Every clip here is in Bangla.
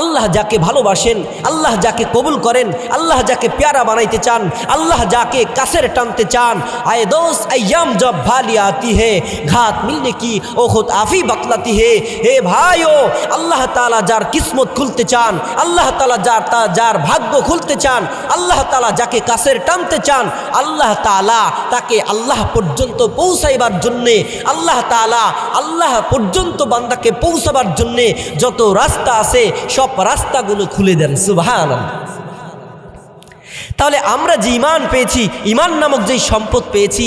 আল্লাহ যাকে ভালোবাসেন, আল্লাহ যাকে কবুল করেন, আল্লাহ যাকে প্যারা বানাইতে চান, আল্লাহ যাকে কাছের টানতে চান, আয়ে দোস আয়াম জব ভালি আতি হে, ঘাত মিলনে কি, ও খুদ আফি বতলাতি হে হে ভাই ও, আল্লাহ তালা যার কিসমত খুলতে চান, আল্লাহ তালা যার তা, যার ভাগ্য খুলতে চান, আল্লাহ তালা যাকে কাছের টানতে চান, আল্লাহ তালা তাকে আল্লাহ পর্যন্ত পৌঁছাইবার জন্যে, আল্লাহ তালা আল্লাহ পর্যন্ত বান্দাকে পৌঁছাবার জন্যে যত রাস্তা আছে, সব রাস্তাগুলো খুলে দেন সুবাহান তাহলে আমরা যে ইমান পেয়েছি ইমান নামক যেই সম্পদ পেয়েছি,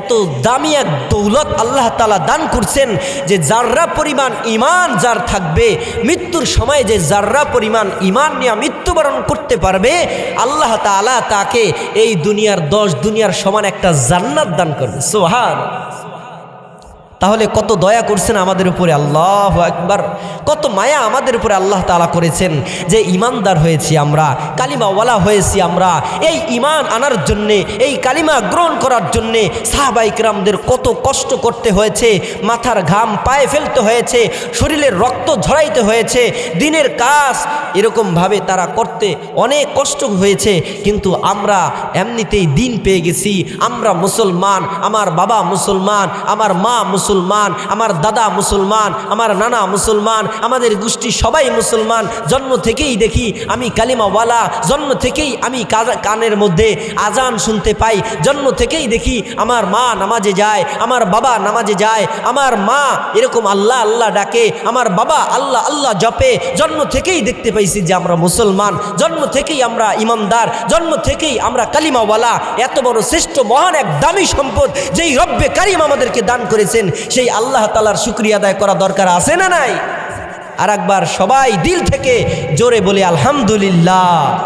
এত দামি এক দৌলত আল্লাহ তালা দান করছেন যে যাররা পরিমাণ ইমান যার থাকবে, মৃত্যুর সময় যে যাররা পরিমাণ ইমান নিয়ে মৃত্যুবরণ করতে পারবে, আল্লাহ তালা তাকে এই দুনিয়ার দশ দুনিয়ার সমান একটা জান্নাত দান করবে সোহান তাহলে কত দয়া করছেন আমাদের উপরে, আল্লাহ একবার কত মায়া আমাদের উপরে আল্লাহ তালা করেছেন যে ইমানদার হয়েছি আমরা, কালিমাওয়ালা হয়েছি আমরা। এই ইমান আনার জন্যে, এই কালিমা গ্রহণ করার জন্যে সাহাবাইকরামদের কত কষ্ট করতে হয়েছে, মাথার ঘাম পায়ে ফেলতে হয়েছে, শরীরের রক্ত ঝরাইতে হয়েছে, দিনের কাজ এরকমভাবে তারা করতে অনেক কষ্ট হয়েছে, কিন্তু আমরা এমনিতেই দিন পেয়ে গেছি। আমরা মুসলমান, আমার বাবা মুসলমান, আমার মা মুসলমান আমার দাদা মুসলমান, আমার নানা মুসলমান, আমাদের গোষ্ঠী সবাই মুসলমান। জন্ম থেকেই দেখি আমি কালিমাওয়ালা, জন্ম থেকেই আমি কানের মধ্যে আজান শুনতে পাই। জন্ম থেকেই দেখি আমার মা নামাজে যায়, আমার বাবা নামাজে যায়, আমার মা এরকম আল্লাহ আল্লাহ ডাকে, আমার বাবা আল্লাহ আল্লাহ জপে। জন্ম থেকেই দেখতে পাইছি যে আমরা মুসলমান। জন্ম থেকেই আমরা ইমানদার। জন্ম থেকেই আমরা কালিমাওয়ালা। এত বড় শ্রেষ্ঠ, মহান এক দামি সম্পদ যেই রব্বে কারিম আমাদেরকে দান করেছেন। সেই আল্লাহ তালার শুক্রিয়া আদায় করা দরকার আছে না নাই? আর একবার সবাই দিল থেকে জোরে বলে, আলহামদুলিল্লাহ।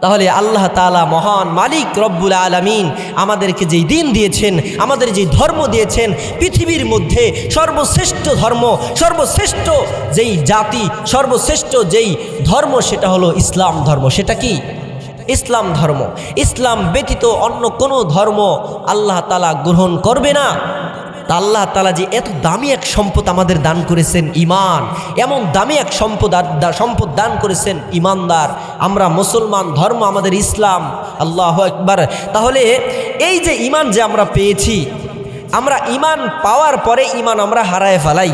তাহলে আল্লাহ তালা মহান মালিক রব্বুল আলমিন আমাদেরকে যেই দিন দিয়েছেন, আমাদের যেই ধর্ম দিয়েছেন, পৃথিবীর মধ্যে সর্বশ্রেষ্ঠ ধর্ম, সর্বশ্রেষ্ঠ যেই জাতি, সর্বশ্রেষ্ঠ যেই ধর্ম সেটা হলো ইসলাম ধর্ম। সেটা কি? ইসলাম ধর্ম। ইসলাম ব্যতীত অন্য কোনো ধর্ম আল্লাহ তালা গ্রহণ করবে না। তা আল্লাহ তালা যে এত দামি এক সম্পদ আমাদের দান করেছেন ইমান এমন দামি এক সম্পদ সম্পদ দান করেছেন ইমানদার আমরা মুসলমান, ধর্ম আমাদের ইসলাম, আল্লাহ একবার তাহলে এই যে ইমান যে আমরা পেয়েছি, আমরা ইমান পাওয়ার পরে ইমান আমরা হারায় ফেলাই।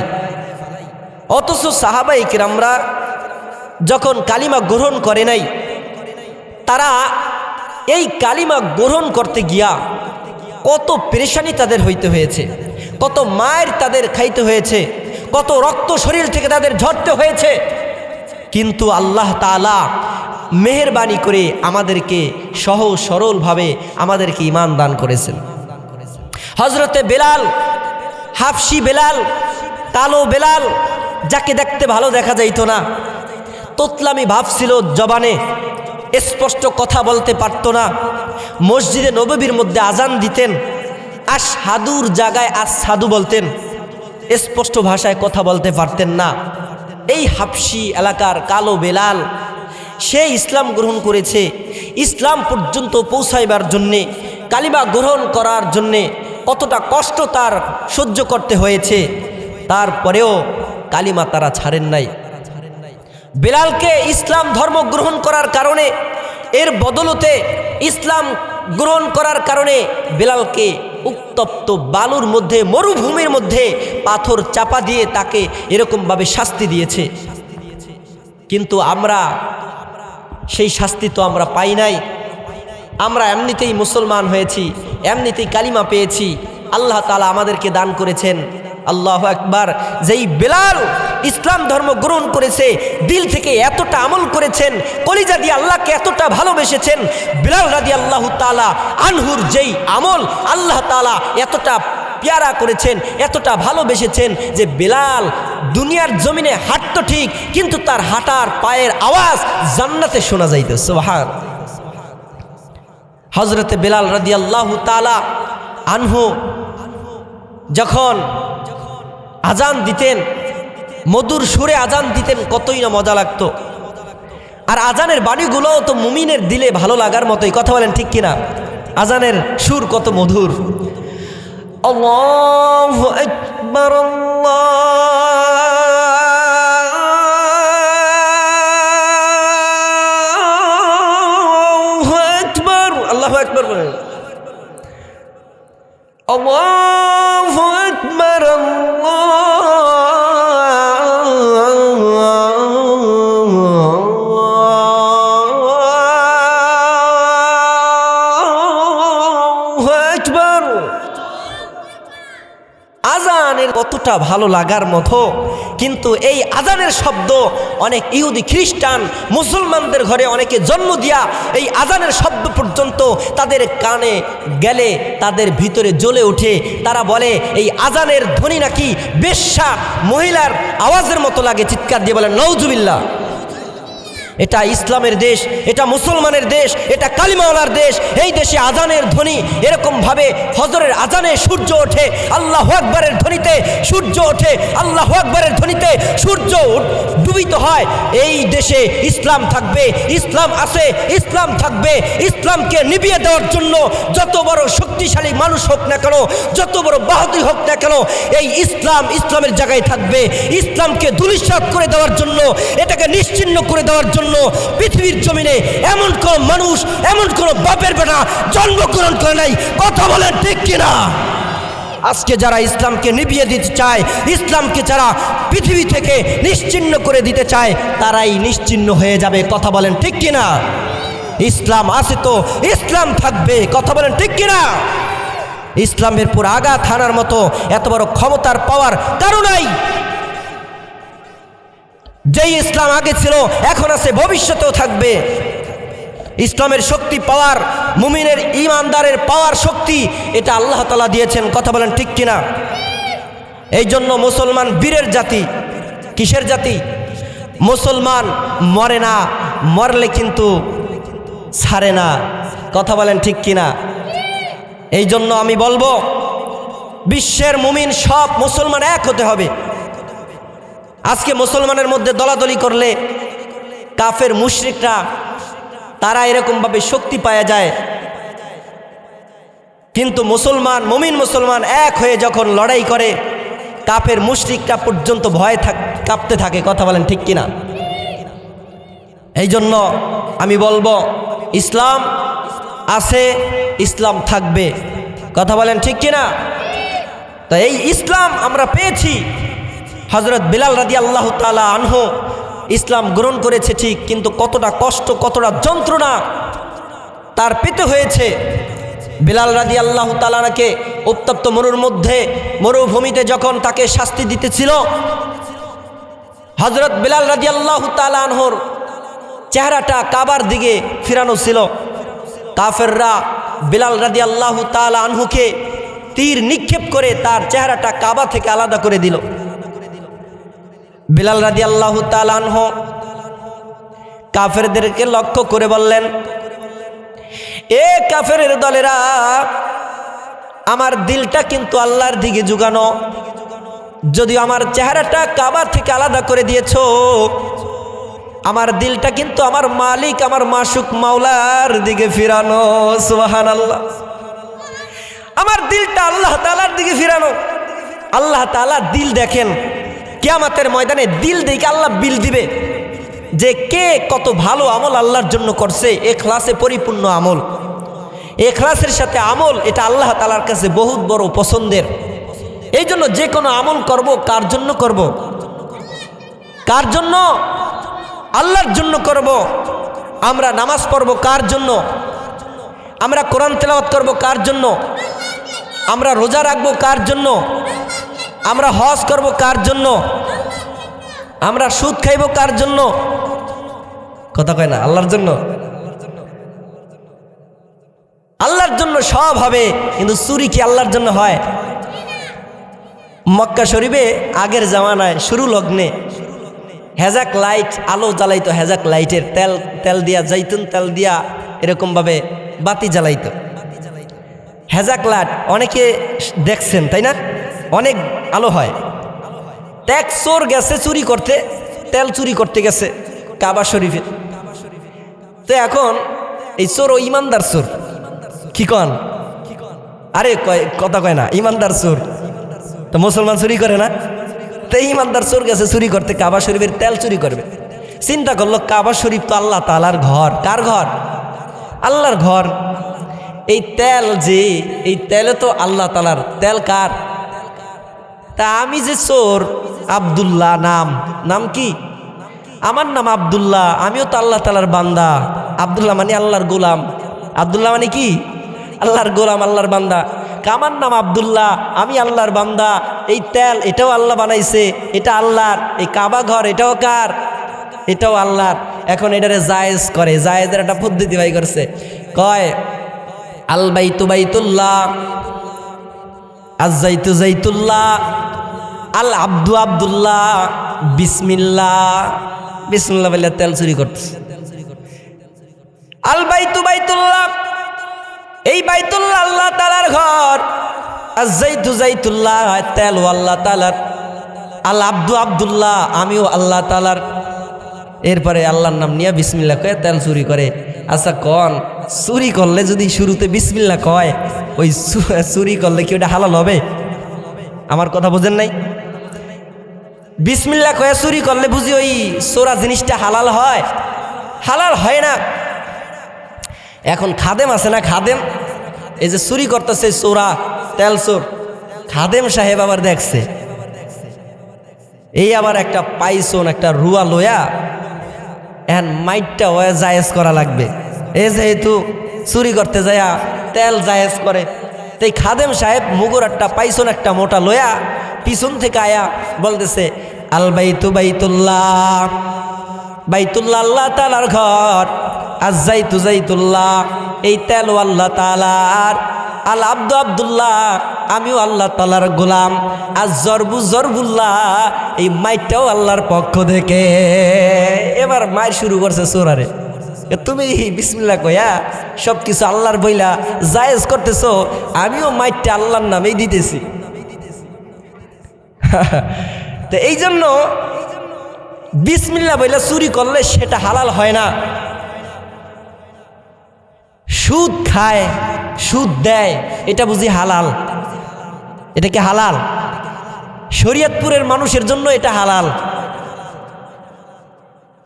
অথচ সাহাবাইকের আমরা যখন কালিমা গ্রহণ করে নাই, তারা এই কালিমা গ্রহণ করতে গিয়া কত পেরেশানি তাদের হইতে হয়েছে। কত মায়ের তাদের খাইতে হয়েছে, কত রক্ত শরীর থেকে তাদের ঝরতে হয়েছে। কিন্তু আল্লাহ তালা মেহরবানি করে আমাদেরকে সহজ সরলভাবে আমাদেরকে ইমান দান করেছেন। হজরতে বেলাল, হাফসি বেলাল, কালো বেলাল, যাকে দেখতে ভালো দেখা যাইতো না, তোতলামি ভাব ছিল জবানে, স্পষ্ট কথা বলতে পারতো না, মসজিদে নববীর মধ্যে আজান দিতেন আর সাধুর জায়গায় আর সাধু বলতেন। স্পষ্ট ভাষায় কথা বলতে পারতেন না। এই হাফসি এলাকার কালো বেলাল, সে ইসলাম গ্রহণ করেছে। ইসলাম পর্যন্ত পৌঁছাইবার জন্যে, কালিমা গ্রহণ করার জন্যে কতটা কষ্ট তার সহ্য করতে হয়েছে। তারপরেও কালিমা তারা ছাড়েন নাই। বেলালকে ইসলাম ধর্ম গ্রহণ করার কারণে, এর বদলতে ইসলাম গ্রহণ করার কারণে বেলালকে উত্তপ্ত বালুর মধ্যে, মরুভূমির মধ্যে পাথর চাপা দিয়ে তাকে এরকমভাবে শাস্তি দিয়েছে। কিন্তু আমরা সেই শাস্তি তো আমরা পাই নাই। আমরা এমনিতেই মুসলমান হয়েছি, এমনিতেই কালিমা পেয়েছি। আল্লাহ তালা আমাদেরকে দান করেছেন। আল্লাহ একবার যেই বেলাল ইসলাম ধর্ম গ্রহণ করেছে, দিল থেকে এতটা আমল করেছেন, কলিজা দিয়ে আল্লাহকে এতটা ভালোবেসেছেন, বেলাল রাদি আল্লাহ তালা আনহুর যেই আমল, আল্লাহ তালা এতটা পেয়ারা করেছেন, এতটা ভালোবেসেছেন যে বেলাল দুনিয়ার জমিনে হাঁটতো ঠিক, কিন্তু তার হাঁটার পায়ের আওয়াজ জান্নাতে শোনা যাইত সোহান হজরতে বেলাল রাদি আল্লাহ তালা আনহু যখন আজান দিতেন। মধুর সুরে আজান দিতেন, কতই না মজা লাগতো। আর আজানের বাড়িগুলোও তো মুমিনের দিলে ভালো লাগার মতোই। কথা বলেন ঠিক কিনা? আজানের সুর কত মধুর। الله أكبر الله আল্লাহ আজানের কতটা ভালো লাগার মতো, কিন্তু এই আজানের শব্দ অনেক ইহুদি খ্রিস্টান, মুসলমানদের ঘরে অনেকে জন্ম দিয়া এই আজানের শব্দ পর্যন্ত তাদের কানে গেলে, তাদের ভিতরে জ্বলে ওঠে। তারা বলে, এই আজানের ধ্বনি নাকি বেশ্যা মহিলার আওয়াজের মতো লাগে। চিৎকার দিয়ে বলে নৌজুবিল্লা এটা ইসলামের দেশ, এটা মুসলমানের দেশ, এটা কালিমাওয়ালার দেশ, এই দেশে আজানের ধ্বনি, এরকমভাবে হজরের আজানে সূর্য ওঠে, আল্লাহ আকবরের ধ্বনিতে সূর্য ওঠে, আল্লাহ আকবরের ধ্বনিতে সূর্য ডুবিত হয়। এই দেশে ইসলাম থাকবে, ইসলাম আছে, ইসলাম থাকবে, ইসলামকে নিবিয়ে দেওয়ার জন্য যত বড় শক্তিশালী মানুষ হোক না কেন, যত বড় বাহাদুর হোক না কেন, এই ইসলাম ইসলামের জায়গায় থাকবে। ইসলামকে দুলিশাত করে দেওয়ার জন্য, এটাকে নিশ্চিন্ন করে দেওয়ার জন্য পৃথিবীর জমিনে এমন কোন মানুষ, এমন কোন বাপের বেটা জন্মগ্রহণ করে নাই। কথা বলেন ঠিক কিনা? আজকে যারা ইসলামকে নিভিয়ে দিতে চায়, ইসলামকে যারা পৃথিবী থেকে নিশ্চিন্ন করে দিতে চায়, তারাই নিশ্চিন্ন হয়ে যাবে। কথা বলেন ঠিক কিনা? ইসলাম আছে তো, ইসলাম থাকবে। কথা বলেন ঠিক কিনা? ইসলামের পুরো আগা হানার মতো এত বড় ক্ষমতার পাওয়ার কারও নাই। যেই ইসলাম আগে ছিল, এখন আছে, ভবিষ্যতেও থাকবে। ইসলামের শক্তি, পাওয়ার, মুমিনের ইমানদারের পাওয়ার শক্তি, এটা আল্লাহ তালা দিয়েছেন, কথা বলেন ঠিক কিনা? এই জন্য মুসলমান বীরের জাতি, কিসের জাতি? মুসলমান মরে না, মরলে কিন্তু ছাড়ে না, কথা বলেন ঠিক কিনা? এই জন্য আমি বলব, বিশ্বের মুমিন সব মুসলমান এক হতে হবে। আজকে মুসলমানের মধ্যে দলাদলি করলে কাফের মুশরিকরা, তারা এরকমভাবে শক্তি পাওয়া যায়। কিন্তু মুসলমান, মুমিন মুসলমান এক হয়ে যখন লড়াই করে, কাফের মুশরিকটা পর্যন্ত ভয় থাক, কাঁপতে থাকে। কথা বলেন ঠিক কিনা? এই জন্য আমি বলব, ইসলাম আছে, ইসলাম থাকবে। কথা বলেন ঠিক কিনা? তো এই ইসলাম আমরা পেয়েছি। হজরত বিলাল রাদি আল্লাহ তালা আনহ ইসলাম গ্রহণ করেছে ঠিক, কিন্তু কতটা কষ্ট, কতটা যন্ত্রণা তার পেতে হয়েছে। বিলাল রাদি আল্লাহ তালাকে উত্তপ্ত মরুর মধ্যে, মরুভূমিতে যখন তাকে শাস্তি দিতেছিল হজরত বিলাল রাদি আল্লাহ তালানহর চেহারাটা কাবার দিকে ফিরানো ছিল। কাফেররা বিলাল রাদি আল্লাহ তালা আনহুকে তীর নিক্ষেপ করে তার চেহারাটা কাবা থেকে আলাদা করে দিল। বিলাল রাদি আল্লাহ তালানহ কাফেরদেরকে লক্ষ্য করে বললেন, এ কাফের দলেরা, আমার দিলটা কিন্তু আল্লাহর দিকে জুগানো। যদি আমার চেহারাটা কাবার থেকে আলাদা করে দিয়েছ, আমার দিলটা কিন্তু আমার মালিক, আমার মাসুক মাওলার দিকে ফিরানো। সুবাহান আল্লাহ আমার দিলটা আল্লাহ তালার দিকে ফিরানো। আল্লাহ তালা দিল দেখেন। কেয়ামাতের ময়দানে দিল দেখে আল্লাহ বিল দিবে যে কে কত ভালো আমল আল্লাহর জন্য করছে, এ ক্লাসে পরিপূর্ণ আমল। এ ক্লাসের সাথে আমল, এটা আল্লাহ তালার কাছে বহুত বড় পছন্দের। এই জন্য যে কোনো আমল করব, কার জন্য করব? কার জন্য? আল্লাহর জন্য করব। আমরা নামাজ পড়ব কার জন্য? আমরা কোরআন তেলাওয়াত করব কার জন্য? আমরা রোজা রাখব কার জন্য? আমরা হজ করব কার জন্য? আমরা সুদ খাইব কার জন্য? কথা কয় না, আল্লাহর জন্য? আল্লাহর জন্য সব হবে, কিন্তু চুরি কি আল্লাহর জন্য হয়? মক্কা শরীফে আগের জামানায় শুরু লগ্নে হেজাক লাইট, আলো জ্বালাইতো হেজাক লাইটের, তেল তেল দিয়া যাইতুন তেল দিয়া এরকমভাবে বাতি জ্বালাইতো। হেজাক লাইট, অনেকে দেখছেন, তাই না? অনেক আলো হয়। ত্যাগ চোর গেছে চুরি করতে, তেল চুরি করতে গেছে কাবা শরীফে। তো এখন এই চোর ও ইমানদার চোর, কি কন? আরে কয়, কথা কয় না, ইমানদার চোর। তো মুসলমান চুরি করে না? তো ইমানদার চোর গেছে চুরি করতে, কাবা শরীফের তেল চুরি করবে। চিন্তা করল, কাবা শরীফ তো আল্লাহ তালার ঘর। কার ঘর? আল্লাহর ঘর। এই তেল যে, এই তেলে তো আল্লাহ তালার তেল কার? তা আমি যে চোর আবদুল্লাহ নাম। নাম কি? আমার নাম আবদুল্লাহ, আমিও তো আল্লাহ তালার বান্দা। আবদুল্লাহ মানে আল্লাহর গোলাম। আবদুল্লাহ মানে কি? আল্লাহর গোলাম, আল্লাহর বান্দা। আমার নাম আবদুল্লাহ, আমি আল্লাহর বান্দা। এই তেল, এটাও আল্লাহ বানাইছে। এটা আল্লাহর। এই কাবা ঘর, এটাও কার? এটাও আল্লাহর। এখন এটারে জায়েজ করে, জায়েজের একটা পদ্ধতি ভাই করছে। কয়, আল বাইতু বাইতুল্লাহ। আজাইতু জাইতুল্লাহ আল আব্দু আবদুল্লাহ, বিসমিল্লাহ। বিসমিল্লাহ বলে তেল চুরি করতেছে। আল বাইতু বাইতুল্লাহ, এই বাইতুল্লাহ আল্লাহ তালার ঘর। আজাইতু জাইতুল্লাহ তেল ও আল্লাহ তালার আল আব্দু আবদুল্লাহ, আমিও আল্লাহ তালার এরপরে আল্লাহর নাম নিয়ে বিসমিল্লা কয়ে তেল চুরি করে। আচ্ছা কন, চুরি করলে যদি শুরুতে বিসমিল্লা কয়, ওই চুরি করলে কি ওটা হালাল হবে? আমার কথা বোঝেন নাই? বিসমিল্লা কয়ে চুরি করলে বুঝি ওই চোরা জিনিসটা হালাল হয়? হালাল হয় না। এখন খাদেম আছে না খাদেম? এই যে চুরি করতেছে চোরা তেল চোর। খাদেম সাহেব আবার দেখছে। এই আবার একটা পাইসন একটা রুয়া লোয়া এখন মাইটটা ওয়া জায়েজ করা লাগবে। এ যেহেতু চুরি করতে যায়া তেল জায়েজ করে, তাই খাদেম সাহেব মুগুর একটা পাইসন একটা মোটা লোয়া পিছন থেকে আয়া বলতেছে, আল বাইতু বাইতুল্লাহ বাইতুল্লাহ আল্লাহ তালার ঘর, আজ যাইতু যাইতুল্লাহ, এই তেল আল্লাহ তালার আল আব্দু আবদুল্লাহ, আমিও আল্লাহ তালার গোলাম। আর জরবু জরবুল্লাহ, এই মাইটটাও আল্লাহর পক্ষ থেকে। এবার মায়ের শুরু করছে সোরারে। তুমি বিসমিল্লা কয়া সব কিছু আল্লাহর বইলা জায়েজ করতেছ, আমিও মাইটটা আল্লাহর নামেই দিতেছি। তো এই জন্য বিসমিল্লা বইলা চুরি করলে সেটা হালাল হয় না। সুদ খায়। সুদ দেয়, এটা বুঝি হালাল? এটা কি হালাল? শরীয়তপুরের মানুষের জন্য এটা হালাল।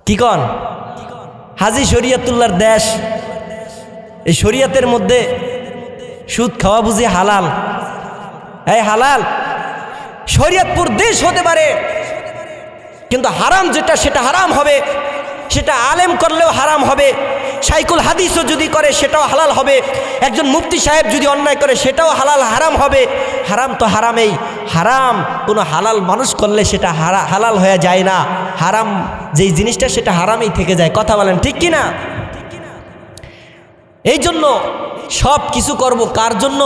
কি কন? হাজি শরীয়তুল্লাহর দেশ, এই শরীয়তের মধ্যে সুদ খাওয়া বুঝি হালাল? এই হালাল? শরীয়তপুর দেশ হতে পারে, কিন্তু হারাম যেটা, সেটা হারাম হবে। সেটা আলেম করলেও হারাম হবে। সাইকুল হাদিসও যদি করে, সেটাও হালাল হবে। একজন মুফতি সাহেব যদি অন্যায় করে, সেটাও হালাল, হারাম হবে। হারাম তো হারামেই। হারাম কোনো হালাল মানুষ করলে সেটা হারা, হালাল হয়ে যায় না। হারাম যেই জিনিসটা, সেটা হারামেই থেকে যায়। কথা বলেন ঠিক কি না এই জন্য সব কিছু করব কার জন্য?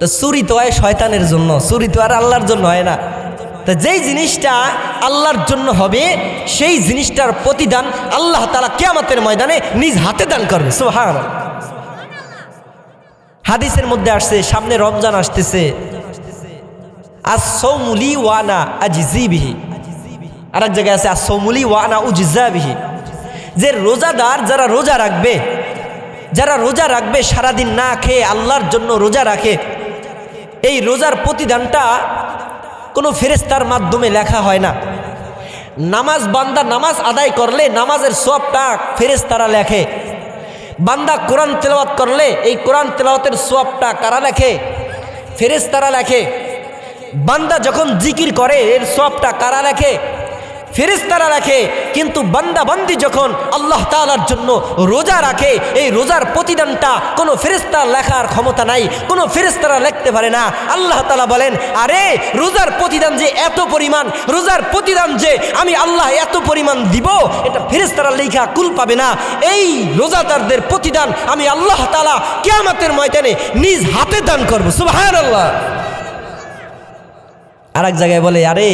তো চুরি তো হয় শয়তানের জন্য। চুরি তো আর আল্লাহর জন্য হয় না। তো যেই জিনিসটা আল্লাহর জন্য হবে, সেই জিনিসটার প্রতিদান আল্লাহ তালা কেয়ামতের ময়দানে নিজ হাতে দান করবে। সোহান হাদিসের মধ্যে আসছে, সামনে রমজান আসতেছে। আজ সৌমুলি ওয়ানা আজিজিবিহি আর এক জায়গায় আছে আসৌমুলি ওয়ানা উজিজাবিহি যে রোজাদার যারা রোজা রাখবে, যারা রোজা রাখবে, সারাদিন না খেয়ে আল্লাহর জন্য রোজা রাখে, এই রোজার প্রতিদানটা কোনো ফেরেস্তার মাধ্যমে লেখা হয় না। নামাজ বান্দা নামাজ আদায় করলে নামাজের সবটা ফেরেস্তারা লেখে। বান্দা কোরআন তেলাওয়াত করলে এই কোরআন তেলাওয়াতের সবটা কারা লেখে? ফেরেস্তারা লেখে। বান্দা যখন জিকির করে, এর সবটা কারা লেখে? ফেরেস্তারা রাখে, কিন্তু বান্দা বান্দি যখন আল্লাহ তালার জন্য রোজা রাখে, এই রোজার প্রতিদানটা কোনো ফেরেস্তার লেখার ক্ষমতা নাই, কোনো ফেরেস্তারা লিখতে পারে না। আল্লাহ তালা বলেন, আরে, রোজার প্রতিদান যে এত পরিমাণ, রোজার প্রতিদান যে আমি আল্লাহ এত পরিমাণ দিব, এটা ফেরেস্তারা লেখা কুল পাবে না। এই রোজাদারদের প্রতিদান আমি আল্লাহ তালা কেয়ামাতের ময়দানে নিজ হাতে দান করব। সুবাহ আল্লাহ আর এক জায়গায় বলে, আরে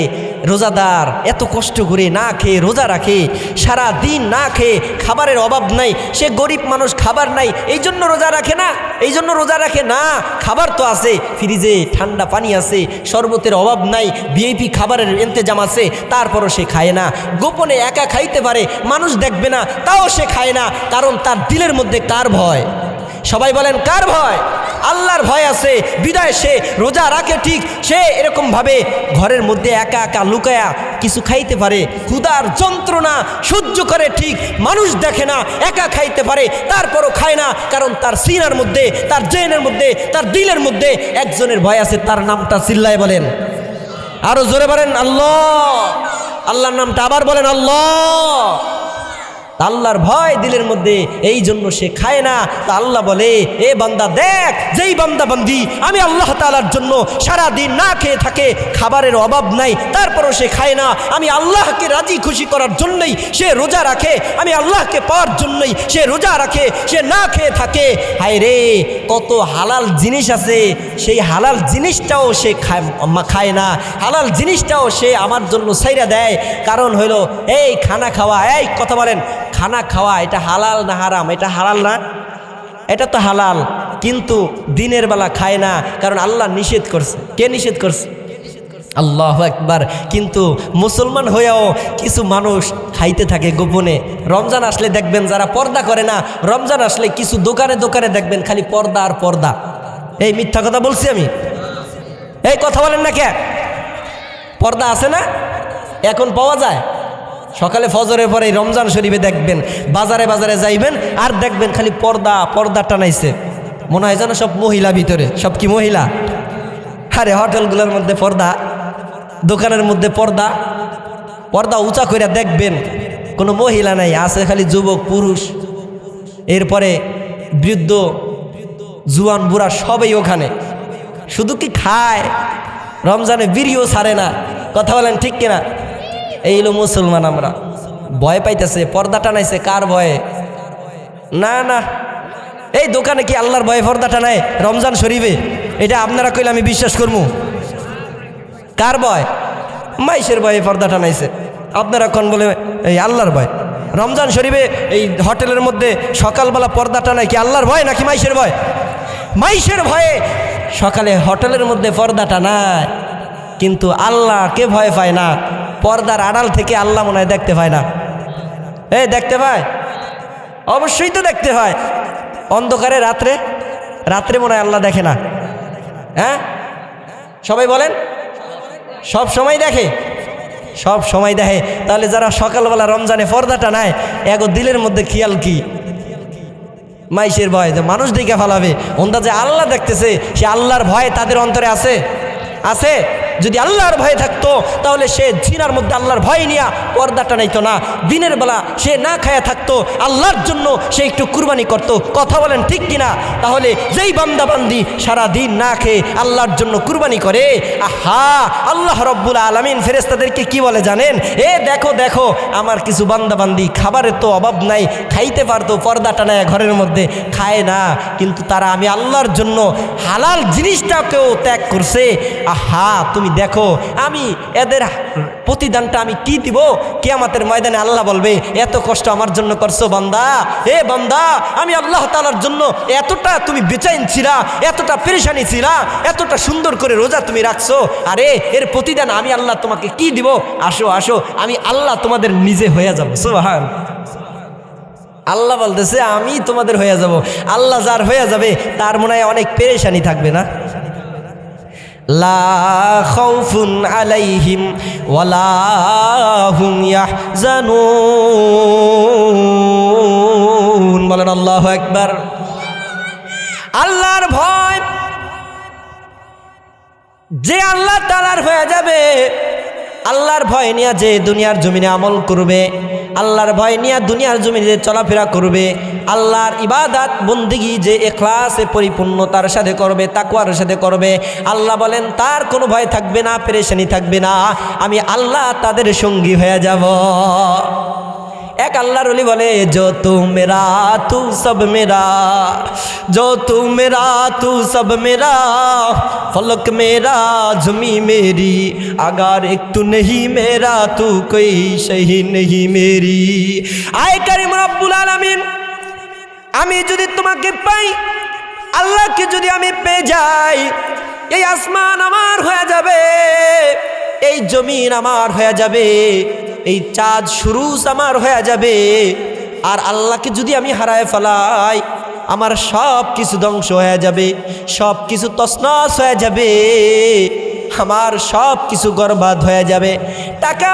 রোজাদার, এত কষ্ট করে না খেয়ে রোজা রাখে সারা দিন না খেয়ে খাবারের অভাব নাই, সে গরিব মানুষ খাবার নাই, এই জন্য রোজা রাখে না, এই জন্য রোজা রাখে না, খাবার তো আছে, ফ্রিজে ঠান্ডা পানি আছে, শরবতের অভাব নাই ভিআইপি খাবারের ইন্তজাম আছে, তারপরও সে খায় না, গোপনে একা খাইতে পারে, মানুষ দেখবে না, তাও সে খায় না, কারণ তার দিলের মধ্যে কার ভয়? সবাই বলেন, কার ভয়? আল্লাহর ভয় আছে, বিদায় সে, রোজা রাখে ঠিক, সে এরকমভাবে ঘরের মধ্যে একা একা লুকায়া কিছু খাইতে পারে ক্ষুদার যন্ত্রণা সহ্য করে ঠিক, মানুষ দেখে না, একা খাইতে পারে, তারপরও খায় না, কারণ তার সিনার মধ্যে, তার জেনের মধ্যে, তার দিলের মধ্যে একজনের ভয় আছে, তার নামটা চিল্লায় বলেন। আরও জোরে বলেন, আল্লাহ। আল্লাহর নামটা আবার বলেন, আল্লাহ। আল্লাহর ভয় দিলের মধ্যে এই জন্য সে খায় না। তা আল্লাহ বলে, এ বান্দা, দেখ, যেই বান্দা বান্দি, আমি আল্লাহ তালার জন্য সারা দিন না খেয়ে থাকে, খাবারের অভাব নাই, তারপরও সে খায় না। আমি আল্লাহকে রাজি খুশি করার জন্যই সে রোজা রাখে, আমি আল্লাহকে পাওয়ার জন্যই সে রোজা রাখে, সে না খেয়ে থাকে। হায় রে, কত হালাল জিনিস আছে, সেই হালাল জিনিসটাও সে খায় খায় না। হালাল জিনিসটাও সে আমার জন্য সাইরা দেয়। কারণ হইল, এই খানা খাওয়া, এই কথা বলেন খানা খাওয়া, এটা হালাল না হারাম? এটা হালাল না? এটা তো হালাল, কিন্তু দিনের বেলা খায় না, কারণ আল্লাহ নিষেধ করছে। কে নিষেধ করছে? আল্লাহ একবার কিন্তু মুসলমান হয়েও কিছু মানুষ খাইতে থাকে গোপনে। রমজান আসলে দেখবেন যারা পর্দা করে না, রমজান আসলে কিছু দোকানে দোকানে দেখবেন খালি পর্দা আর পর্দা। এই মিথ্যা কথা বলছি আমি? এই কথা বলেন না কে? পর্দা আছে না? এখন পাওয়া যায়? সকালে ফজরের পরে রমজান শরীফে দেখবেন, বাজারে বাজারে যাইবেন আর দেখবেন খালি পর্দা পর্দা টানাইছে। মনে হয় যেন সব মহিলা ভিতরে। সব কি মহিলা? আরে হোটেলগুলোর মধ্যে পর্দা, দোকানের মধ্যে পর্দা। পর্দা উঁচা করে দেখবেন, কোনো মহিলা নাই, আছে খালি যুবক, পুরুষ। এরপরে বৃদ্ধ, জুয়ান, বুড়া সবই ওখানে। শুধু কি খায়? রমজানে বিড়িও ছাড়ে না। কথা বলেন ঠিক কিনা? এই হলো মুসলমান আমরা। ভয় পাইতেছে, পর্দা টানাইছে, কার ভয়ে? না না। এই দোকানে কি আল্লাহর ভয়ে পর্দা টানায়? রমজান শরীফে। এটা আপনারা কইলে আমি বিশ্বাস করব কার ভয়? মাইশের ভয়ে পর্দা টানাইছে। আপনারা কোন বলে, এই আল্লাহর ভয়। রমজান শরীফে এই হোটেলের মধ্যে সকালবেলা পর্দা টানায় কি আল্লাহর ভয় নাকি মাইশের ভয়? মাইশের ভয়ে সকালে হোটেলের মধ্যে পর্দা টানায়, কিন্তু আল্লাহকে ভয় পায় না? পর্দার আড়াল থেকে আল্লাহ মনে হয় দেখতে পায় না। এ, দেখতে পায়? অবশ্যই তো দেখতে হয়। অন্ধকারে রাত্রে? রাত্রে মনে হয় আল্লাহ দেখে না। হ্যাঁ? সবাই বলেন? সব সময় দেখে? সব সময় দেখে। তাহলে যারা সকালবেলা রমজানে পর্দাটা নেয়, এগো দিলের মধ্যে খেয়াল কি? মাইশের ভয়, যে মানুষ দিকে ফেলাবে। ওন্দা যে আল্লাহ দেখতেছে, সে আল্লাহর ভয় তাদের অন্তরে আছে? আছে? যদি আল্লাহর ভয় থাকতো, তাহলে সে ঝিনার মধ্যে আল্লাহর ভয় নিয়ে পর্দাটা নাইতো না। দিনের বেলা সে না খায়া থাকতো, আল্লাহর জন্য সে একটু কুরবানি করত। কথা বলেন ঠিক কিনা? তাহলে যেই বান্দা বান্দি সারা দিন না খেয়ে আল্লাহর জন্য কুরবানি করে, আহা, আল্লাহ রব্বুল আলমিন ফেরেস্তাদেরকে কি বলে জানেন? এ দেখো দেখো, আমার কিছু বান্দা বান্দি খাবারের তো অভাব নাই, খাইতে পারতো পর্দাটা নেয় ঘরের মধ্যে খায় না। কিন্তু তারা আমি আল্লাহর জন্য হালাল জিনিসটাকেও ত্যাগ করছে। আহা, তুমি দেখো, আমি এদের প্রতিদানটা আমি কি দিব? কে আমাদের ময়দানে আল্লাহ বলবে, এত কষ্ট আমার জন্য করছ বান্দা। এ বান্দা, আমি আল্লাহ তালার জন্য এতটা তুমি বেচাইন ছিলা, এতটা পেরেশানি ছিলা, এতটা সুন্দর করে রোজা তুমি রাখছো। আরে, এর প্রতিদান আমি আল্লাহ তোমাকে কি দিব? আসো আসো, আমি আল্লাহ তোমাদের নিজে হয়ে যাব। সোহান আল্লাহ বলতেছে, আমি তোমাদের হয়ে যাব। আল্লাহ যার হয়ে যাবে, তার মনে হয় অনেক পেরেশানি থাকবে না? লা খাউফুন আলাইহিম ওয়ালা হুম ইয়াহজানুন। বলেন আল্লাহু আকবার। আল্লাহর ভয় যে আল্লাহ তালার হয়ে যাবে, আল্লাহর ভয় নিয়ে যে দুনিয়ার জমিনে আমল করবে, আল্লাহর ভয় নিয়ে দুনিয়ার জমিনে চলাফেরা করবে আল্লাহর ইবাদাত বন্দিগি যে এখলাসে পরিপূর্ণতার সাথে করবে তাকুয়ার সাথে করবে। আল্লাহ বলেন, তার কোনো ভয় থাকবে না, পেরেশানি থাকবে না। আমি আল্লাহ তাদের সঙ্গী হয়ে যাব। এক আল্লাহর অলি বলে, যো তু মেরা, তু সব মেরা, যো তুমেরা তু সব মেরা, ফলক মেরা ঝুমি মেরি, আগার একটু নেহি মেরা, তু কই সহি নেহি মেরি। আয় করিম রব্বুল আলামিন আমি যদি তোমাকে পাই, আল্লাহকে যদি আমি পেয়ে যাই, এই আসমান আমার হয়ে যাবে, এই জমিন আমার হয়ে যাবে, এই চাঁদ সুরুজ আমার হয়ে যাবে, আর আল্লাহকে যদি আমি হারায় ফেলাই, আমার সব কিছু ধ্বংস হয়ে যাবে, সব কিছু তসনস হয়ে যাবে, আমার সব কিছু গর্বাদ হয়ে যাবে। টাকা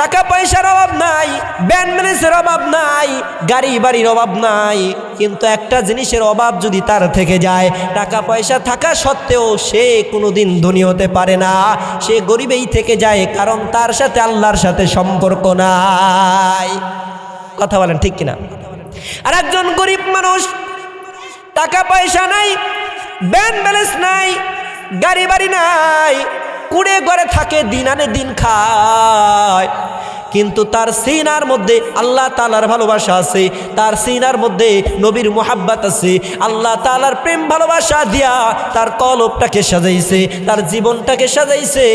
টাকা পয়সার অভাব নাই ব্যান্ড ম্যানেজের অভাব নাই, গাড়ি বাড়ির অভাব নাই। কিন্তু একটা জিনিসের অভাব যদি তার থেকে যায়, টাকা পয়সা থাকা সত্ত্বেও সে কোনো দিন ধনী হতে পারে না। সে গরিবেই থেকে যায়, কারণ তার সাথে আল্লাহর সাথে সম্পর্ক নাই। কথা বলেন ঠিক কিনা? আর একজন গরিব মানুষ, টাকা পয়সা নাই ব্যান্ড ব্যালেন্স নাই, গাড়ি বাড়ি নাই কুড়ে ঘরে থাকে, দিন আনে দিন খায়। কিন্তু তার সিনার মধ্যে আল্লাহ তালার ভালোবাসা আছে, তার সিনার মধ্যে নবীর মোহাব্বত আছে, আল্লাহ তালার প্রেম ভালোবাসা দিয়া তার কলবটাকে সাজাইছে, তার জীবনটাকে সাজাইছে।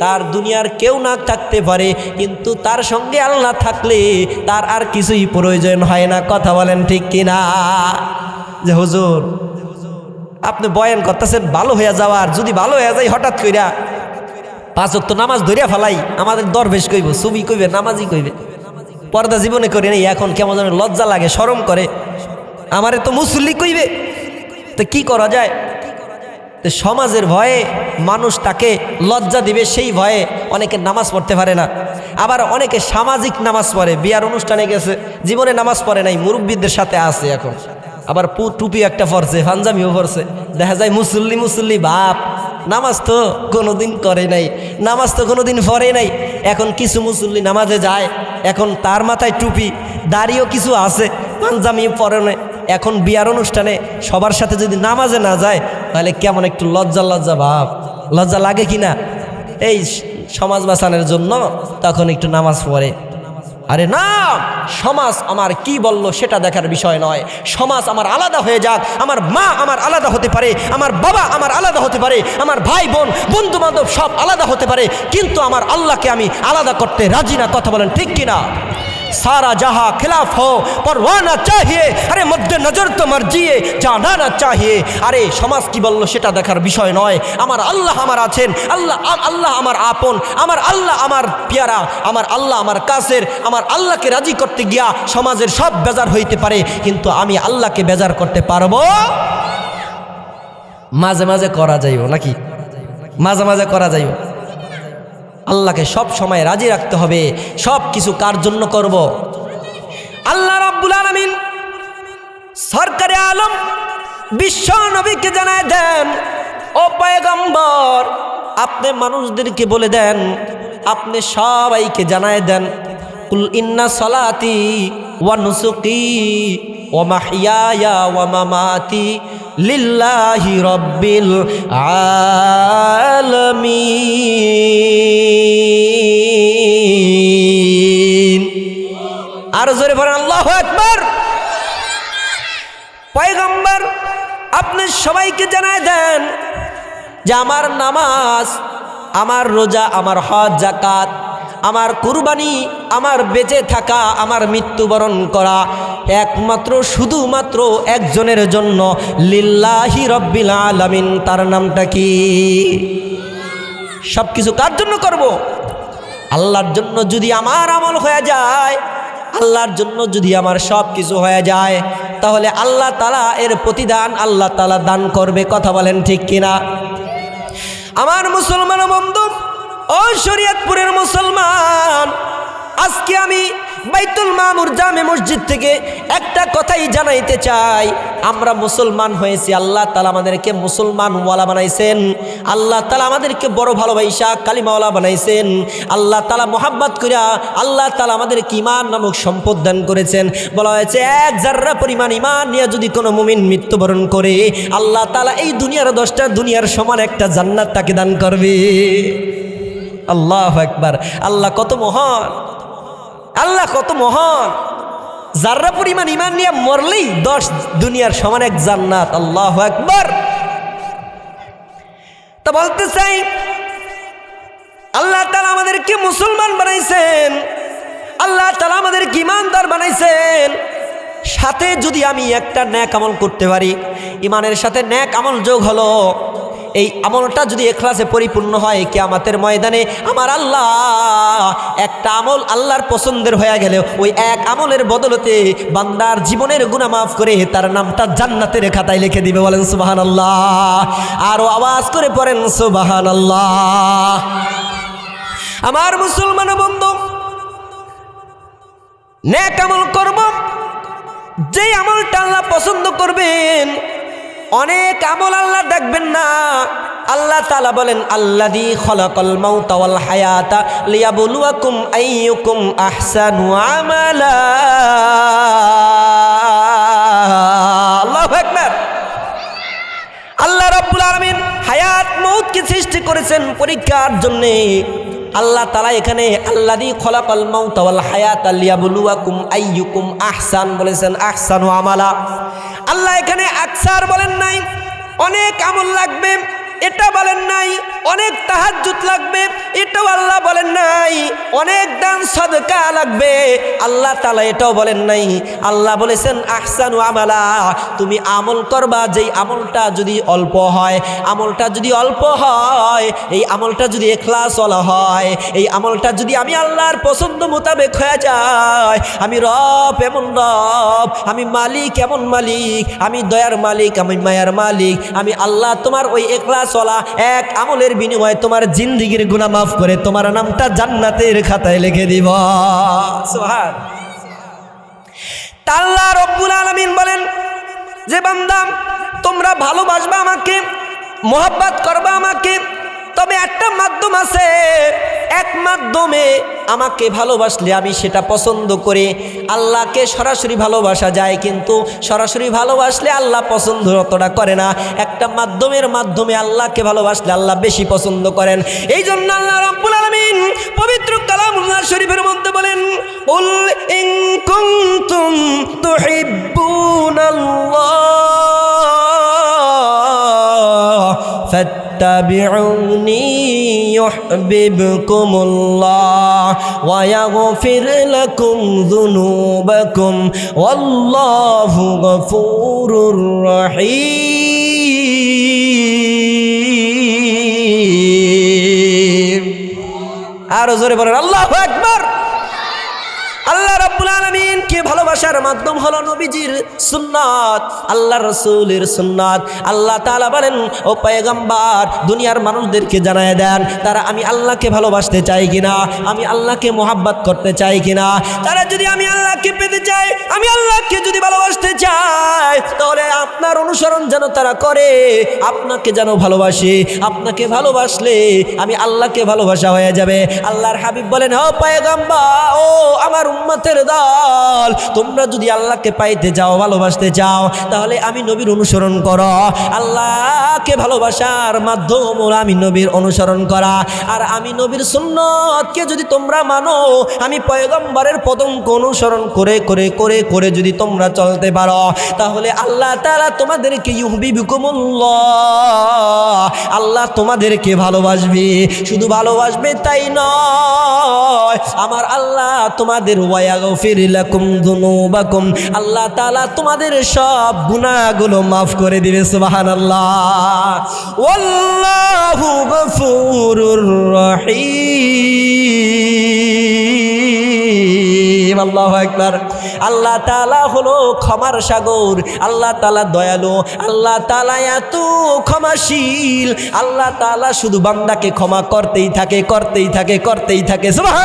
তার দুনিয়ার কেউ না থাকতে পারে, কিন্তু তার সঙ্গে আল্লাহ থাকলে তার আর কিছুই প্রয়োজন হয় না। কথা বলেন ঠিক কিনা? যে হুজুর আপনি বয়ান করতেছেন, ভালো হয়ে যাওয়ার যদি ভালো হয়ে যায়, হঠাৎ কইরা পাঁচ অক্ত নামাজ ধরিয়া ফেলাই, আমাদের দরবেশ কইব ছবি কইবে নামাজই কইবে। পর্দা জীবনে করে নেই, এখন কেমন যেন লজ্জা লাগে সরম করে। আমারে তো মুসল্লি কইবে। তো কি করা যায়? তো সমাজের ভয়ে মানুষ তাকে লজ্জা দিবে, সেই ভয়ে অনেকে নামাজ পড়তে পারে না। আবার অনেকে সামাজিক নামাজ পড়ে, বিয়ার অনুষ্ঠানে গেছে, জীবনে নামাজ পড়ে নাই, মুরব্বীদের সাথে আছে এখন। আবার টুপি একটা পড়ছে ফাঞ্জামিও পড়ছে দেখা যায় মুসল্লি মুসল্লি, বাপ, নামাজ তো কোনোদিন করে নাই, নামাজ তো কোনোদিন পড়ে নাই। এখন কিছু মুসল্লি নামাজে যায়, এখন তার মাথায় টুপি, দাড়িও কিছু আছে পাঞ্জামি পরে নাই। এখন বিয়ার অনুষ্ঠানে সবার সাথে যদি নামাজে না যায়, তাহলে কেমন একটু লজ্জা লজ্জা ভাব। লজ্জা লাগে কি না এই সমাজ বাঁচানোর জন্য তখন একটু নামাজ পড়ে। আরে না, সমাজ আমার কি বলল সেটা দেখার বিষয় নয়। সমাজ আমার আলাদা হয়ে যাক, আমার মা আমার আলাদা হতে পারে, আমার বাবা আমার আলাদা হতে পারে, আমার ভাই বোন বন্ধু বান্ধব সব আলাদা হতে পারে, কিন্তু আমার আল্লাহকে আমি আলাদা করতে রাজি না, কথা বলেন ঠিক কিনা? सारा जहां खिलाफ हो परवाना चाहिए আরে মধ্যে নজর তো মর্জিয়ে জানা না চাহিয়ে আরে সমাজ কি বললো সেটা দেখার বিষয় নয় আমার আল্লাহ আমার আছেন আল্লাহ আ- আল্লাহ আমার আপন আমার আল্লাহ আমার পেয়ারা আমার আল্লাহ আমার কাছের আমার আল্লাহকে রাজি করতে গিয়া সমাজের সব বেজার হইতে পারে কিন্তু আমি আল্লাহকে বেজার করতে পারবো মাঝে মাঝে করা যাইব নাকি মাঝে মাঝে করা যাইব আল্লাহকে সব সময় রাজি রাখতে হবে, সব কিছু কার জন্য করব? আল্লাহ রাব্বুল আলামিন সরকারে আলম বিশ্ব নবীকে জানায় দেন, ও পয়গম্বর, আপনি মানুষদেরকে বলে দেন, আপনি সবাইকে জানায় দেন, কুল ইন্না সলাতি ওয়া নুসুকি ওয়া মাহিয়ায়া ওয়া মামাতি লিল্লাহি রব্বিল আলামিন। আর জোরে পড়েন আল্লাহু আকবার। পয়গম্বর, আপনি সবাইকে জানায় দেন যে আমার নামাজ, আমার রোজা, আমার হজ জাকাত আমার কুরবানি, আমার বেঁচে থাকা, আমার মৃত্যুবরণ করা একমাত্র, শুধুমাত্র একজনের জন্য। লিল্লাহি রব্বিল আলামিন, তার নামটা কি? সব কিছু কার জন্য করব? আল্লাহর জন্য যদি আমার আমল হয়ে যায়, আল্লাহর জন্য যদি আমার সব কিছু হয়ে যায়, তাহলে আল্লাহ তালা এর প্রতিদান আল্লাহ তালা দান করবে, কথা বলেন ঠিক কিনা? আমার মুসলমান বন্ধু ও শরীয়তপুরের মুসলমান, আজকে আমি বাইতুল মামুর জামে মসজিদ থেকে একটা কথাই জানাইতে চাই। আমরা মুসলমান হয়েছি, আল্লাহ তালা আমাদেরকে মুসলমানওয়ালা বানাইছেন। আল্লাহ তালা আমাদেরকে বড় ভালোবাসা, কালিমাওয়ালা বানাইছেন। আল্লাহ তালা মোহাব্বত করিয়া আল্লাহ তালা আমাদেরকে ইমান নামক সম্পদ দান করেছেন। বলা হয়েছে, এক জাররা পরিমাণ ইমান নিয়ে যদি কোনো মুমিন মৃত্যুবরণ করে, আল্লাহ তালা এই দুনিয়ার দশটা দুনিয়ার সমান একটা জান্নাত তাকে দান করবে। আল্লাহ একবার আল্লাহ কত মহান। আল্লাহ কত মহান। যাররা পরিমাণ ইমান নিয়ে মরলেই দশ দুনিয়ার সমান এক জান্নাত। আল্লাহ একবার তা বলতে চাই, আল্লাহ তালা আমাদেরকে মুসলমান বানাইছেন। আল্লাহ তালা আমাদেরকে ইমানদার বানাইছেন। সাথে যদি আমি একটা ন্যাক আমল করতে পারি ইমানের সাথে ন্যাক আমল যোগ হলো। এই আমলটা যদি এখলাসে পরিপূর্ণ হয় কেয়ামাতের ময়দানে, আমার আল্লাহ একটা আমল আল্লাহর পছন্দের হয়ে গেলে ওই এক আমলের বদলতে বান্দার জীবনের গুণা মাফ করে তার নামটা জান্নাতের খাতায় লিখে দিবে বলেন সুবাহান আল্লাহ আরও আওয়াজ করে পড়েন সুবাহান আল্লাহ আমার মুসলমান বন্ধু, নেক আমল করব যে আমলটা আল্লাহ পছন্দ করবেন, অনেক আমল আল্লাহ দেখবেন আল্লাহ তালা বলেন আল্লাদি খলাকল মাউতাওয়াল হায়াতা লিয়াবলুয়াকুম আইয়ুকুম আহসানু আমালা। আল্লাহু আকবার। আল্লাহ রাব্বুল আলামিন হায়াত মৌতকে সৃষ্টি করেছেন পরীক্ষার জন্যে? আল্লাহ তালা এখানে আল্লাদি খলাকাল মাউত ওয়াল হায়াত লিয়াবলুয়াকুম আইয়ুকুম আহসান বলেছেন, আহসানু আমালা। আল্লাহ এখানে আকসার বলেন নাই, অনেক আমল লাগবে। এটা বলেন নাই, অনেক তাহাজ্জুদ লাগবে, এটাও আল্লাহ বলেন নাই, অনেক দান সদকা লাগবে। আল্লাহ তালা এটাও বলেন নাই, আল্লাহ বলেছেন, আহসানু আমালা, তুমি আমল করবা, যেই আমলটা যদি অল্প হয়, আমলটা যদি অল্প হয়, এই আমলটা যদি এখলাস ওলা হয়, এই আমলটা যদি আমি আল্লাহর পছন্দ মোতাবেক হয়ে যায়, আমি রব এমন রব, আমি মালিক এমন মালিক, আমি দয়ার মালিক, আমি মায়ার মালিক, আমি আল্লাহ তোমার ওই এখলাস ওলা এক আমলের বিনিময়ে তোমার জিন্দিগির গুণা মাফ করে তোমার নামটা জান্নাতের খাতায় লিখে দিব। সোহার তাল্লা রব্বুল আলমিন বলেন, যে বান্দাম তোমরা ভালোবাসবা আমাকে, মোহাব্বত করবা আমাকে তবে একটা মাধ্যম আছে। এক মাধ্যমে আমাকে ভালোবাসলে আমি সেটা পছন্দ করে। আল্লাহকে সরাসরি ভালোবাসা যায়, কিন্তু সরাসরি ভালোবাসলে আল্লাহ পছন্দ অতটা করে না। একটা মাধ্যমের মাধ্যমে আল্লাহকে ভালোবাসলে আল্লাহ বেশি পছন্দ করেন। এই জন্য আল্লাহ রাব্বুল আলামিন পবিত্র কালামুল্লাহ শরীফের মধ্যে বলেন, উল ইন কুনতুম তুহিব্বুনাল্লাহ। فاتبعوني يحببكم الله ويغفر لكم ذنوبكم والله غفور رحيم আরো জোরে বলেন আল্লাহ একবার আল্লাহ রাব্বুল আলামিন ভালোবাসার মাধ্যম হলো নবীজির সুন্নাত আল্লাহ রসুলের সুন্নাত। আল্লাহ তাআলা বলেন, ও পয়গম্বর, দুনিয়ার মানুষদেরকে জানায় দেন, তারা আমি আল্লাহকে ভালোবাসতে চাই কিনা? আমি আল্লাহকে মোহাব্বত করতে চাই কিনা? তারা যদি আমি আল্লাহকে পেতে চাই, আমি আল্লাহকে যদি ভালোবাসতে চাই, তাহলে আপনার অনুসরণ যেন তারা করে, আপনাকে যেন ভালোবাসে। আপনাকে ভালোবাসলে আমি আল্লাহকে ভালোবাসা হয়ে যাবে। আল্লাহর হাবিব বলেন, ও পায়গাম্বা ও আমার উম্মতের দল তোমরা যদি আল্লাহকে পাইতে যাও, ভালোবাসতে চাও তাহলে আমি নবীর অনুসরণ করো। আল্লাহকে ভালোবাসার মাধ্যম আমি নবীর অনুসরণ করা। আর আমি নবীর সুন্নতকে যদি তোমরা মানো, আমি পয়গম্বরের পদঙ্ক অনুসরণ করে করে করে করে যদি তোমরা চলতে পারো, তাহলে আল্লাহ তারা তোমাদেরকে ইউহবিবুকুমুল্লাহ। আল্লাহ তোমাদেরকে ভালোবাসবে। শুধু ভালোবাসবে তাই নয়, আমার আল্লাহ তোমাদের ওয়াগফির লাকুম আল্লাহ তাআলা তোমাদের সব গুনাহগুলো মাফ করে দিবে, সুবহানাল্লাহ। ওয়াল্লাহু আল্লাহু তাআলা হলো ক্ষমার সাগর। আল্লাহ তালা দয়ালু। আল্লাহ তালা এত ক্ষমাশীল। আল্লাহ তালা শুধু বান্দাকে ক্ষমা করতেই থাকে করতেই থাকে করতেই থাকে, সুবহানাল্লাহ।